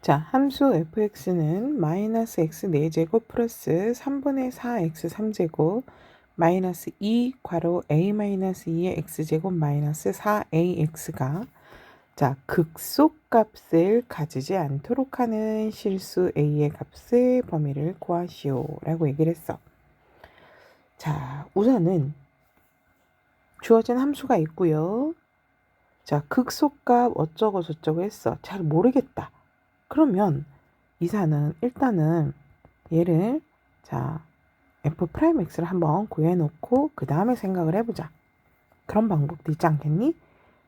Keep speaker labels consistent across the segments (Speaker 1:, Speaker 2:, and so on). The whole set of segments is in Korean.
Speaker 1: 자, 함수 fx는 마이너스 x 4제곱 플러스 3분의 4x 3제곱 마이너스 2 괄호 a 마이너스 2의 x제곱 마이너스 4ax가 자, 극소값을 가지지 않도록 하는 실수 a의 값의 범위를 구하시오 라고 얘기를 했어. 자, 우선은 주어진 함수가 있고요. 자, 극소값 어쩌고 저쩌고 했어. 잘 모르겠다. 그러면 이사는 일단은 얘를 자 f 프라임 x를 한번 구해 놓고 그 다음에 생각을 해보자. 그런 방법도 있지 않겠니?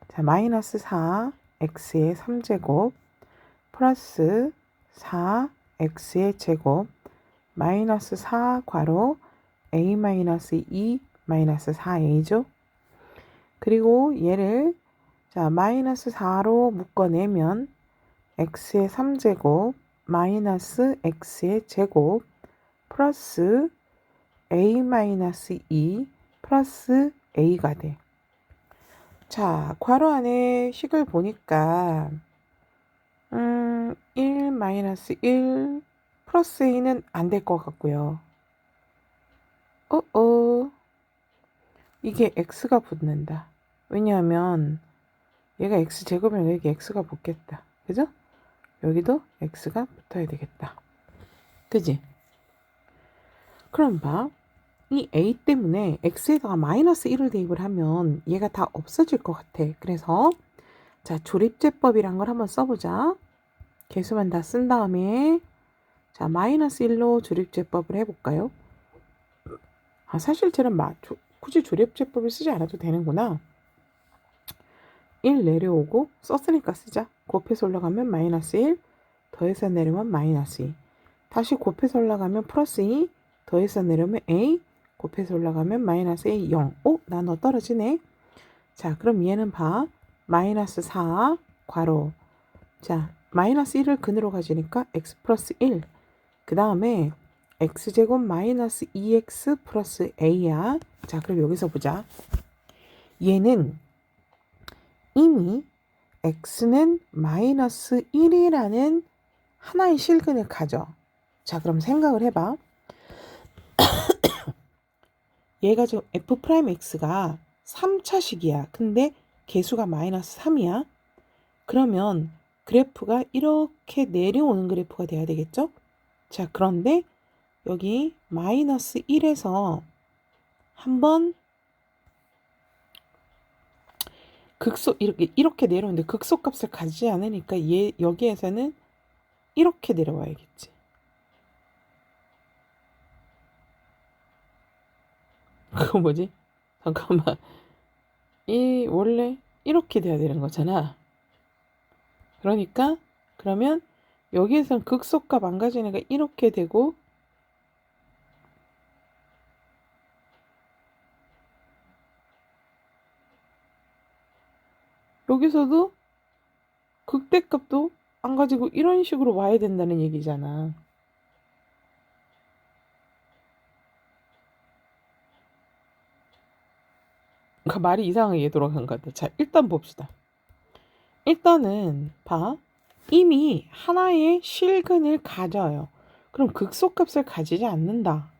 Speaker 1: 자 마이너스 4 x의 3제곱 플러스 4 x의 제곱 마이너스 4 괄호 a 마이너스 2 마이너스 4a죠. 그리고 얘를 자 마이너스 4로 묶어내면 x의 3제곱 마이너스 x의 제곱 플러스 a 마이너스 2 플러스 a가 돼. 자, 괄호 안에 식을 보니까 음, 1 마이너스 1 플러스 a는 안 될 것 같고요. 어어. 이게 x가 붙는다. 왜냐하면 얘가 x 제곱이니까 여기 x가 붙겠다. 그죠? 여기도 x가 붙어야 되겠다. 그지? 그럼 봐. 이 a 때문에 x에다가 마이너스 1을 대입을 하면 얘가 다 없어질 것 같아. 그래서 자 조립제법이란 걸 한번 써보자. 개수만 다 쓴 다음에 자 마이너스 1로 조립제법을 해볼까요? 아 사실처럼 마, 조, 굳이 조립제법을 쓰지 않아도 되는구나. 1 내려오고 썼으니까 쓰자. 곱해서 올라가면 마이너스 1, 더해서 내려오면 마이너스 2. 다시 곱해서 올라가면 플러스 2, 더해서 내려오면 a, 곱해서 올라가면 마이너스 a 0. 오, 나눠 떨어지네. 자, 그럼 얘는 봐. 마이너스 4, 괄호. 자, 마이너스 1을 근으로 가지니까 x 플러스 1. 그 다음에 x제곱 마이너스 2x 플러스 a야. 자, 그럼 여기서 보자. 얘는 이미 x는 마이너스 1이라는 하나의 실근을 가져. 자, 그럼 생각을 해봐. 얘가 지금 f 프라임 x가 3차식이야. 근데 개수가 마이너스 3이야. 그러면 그래프가 이렇게 내려오는 그래프가 돼야 되겠죠? 자, 그런데 여기 마이너스 1에서 한번 극소 이렇게 이렇게 내려오는데 극소값을 가지지 않으니까 얘 여기에서는 이렇게 내려와야겠지. 그거 뭐지? 잠깐만. 이 원래 이렇게 돼야 되는 거잖아. 그러니까 그러면 여기에선 극소값 안 가지니까 이렇게 되고 여기서도 극대값도 안 가지고 이런 식으로 와야 된다는 얘기잖아. 그러니까 말이 이상하게 돌아간 것 같아. 자, 일단 봅시다. 일단은 봐. 이미 하나의 실근을 가져요. 그럼 극소값을 가지지 않는다.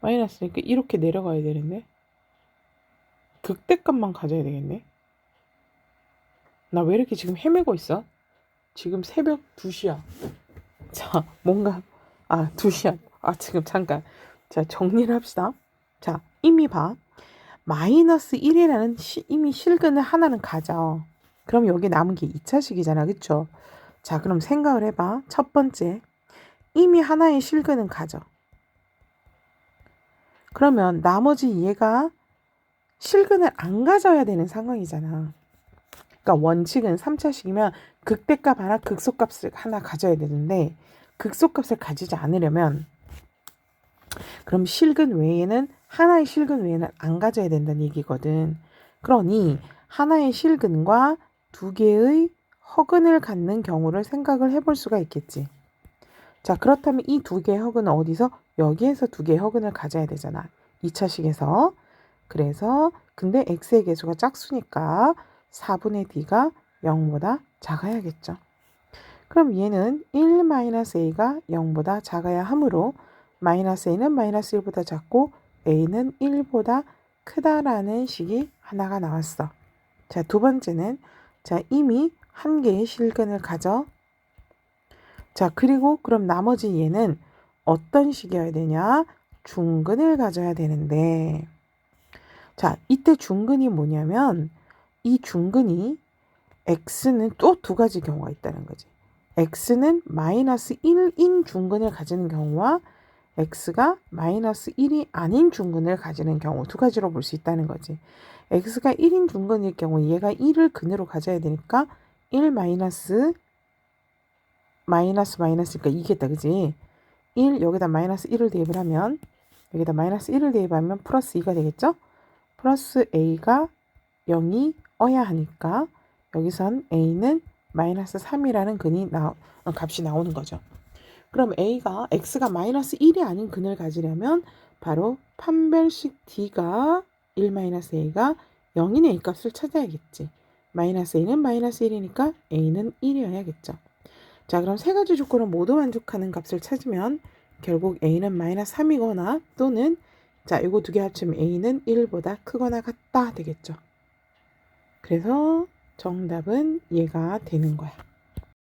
Speaker 1: 마이너스니까 이렇게 내려가야 되는데. 극대값만 가져야 되겠네. 나 왜 이렇게 지금 헤매고 있어? 지금 새벽 2시야. 자, 뭔가, 아, 2시야. 아, 지금 잠깐. 자, 정리를 합시다. 자, 이미 봐. 마이너스 1이라는 시, 이미 실근을 하나는 가져. 그럼 여기 남은 게 2차식이잖아. 그쵸? 자, 그럼 생각을 해봐. 첫 번째. 이미 하나의 실근은 가져. 그러면 나머지 얘가 실근을 안 가져야 되는 상황이잖아. 그러니까 원칙은 3차식이면 극대값 하나, 극소값을 하나 가져야 되는데 극소값을 가지지 않으려면 그럼 실근 외에는 하나의 실근 외에는 안 가져야 된다는 얘기거든. 그러니 하나의 실근과 두 개의 허근을 갖는 경우를 생각을 해볼 수가 있겠지. 자, 그렇다면 이 두 개의 허근은 어디서? 여기에서 두 개의 허근을 가져야 되잖아. 2차식에서. 그래서 근데 x의 개수가 짝수니까 4분의 d가 0보다 작아야겠죠. 그럼 얘는 1 마이너스 a가 0보다 작아야 하므로 마이너스 a는 마이너스 1보다 작고 a는 1보다 크다라는 식이 하나가 나왔어. 자, 두 번째는 자, 이미 한 개의 실근을 가져. 자, 그리고 그럼 나머지 얘는 어떤 식이어야 되냐? 중근을 가져야 되는데. 자, 이때 중근이 뭐냐면 이 중근이 x는 또 두 가지 경우가 있다는 거지. x는 마이너스 1인 중근을 가지는 경우와 x가 마이너스 1이 아닌 중근을 가지는 경우 두 가지로 볼 수 있다는 거지. x가 1인 중근일 경우 얘가 1을 근으로 가져야 되니까 1 마이너스 마이너스 마이너스니까 2겠다 그지? 1 여기다 마이너스 1을 대입을 하면 여기다 마이너스 1을 대입하면 플러스 2가 되겠죠? 플러스 a가 0이 어야 하니까 여기선 a는 마이너스 3이라는 근이 나, 어, 값이 나오는 거죠. 그럼 a가 x가 마이너스 1이 아닌 근을 가지려면 바로 판별식 d가 1 마이너스 a가 0인 a 값을 찾아야겠지. 마이너스 a는 마이너스 1이니까 a는 1이어야겠죠. 자 그럼 세 가지 조건을 모두 만족하는 값을 찾으면 결국 a는 마이너스 3이거나 또는 자 이거 두 개 합치면 a는 1보다 크거나 같다 되겠죠. 그래서 정답은 얘가 되는 거야.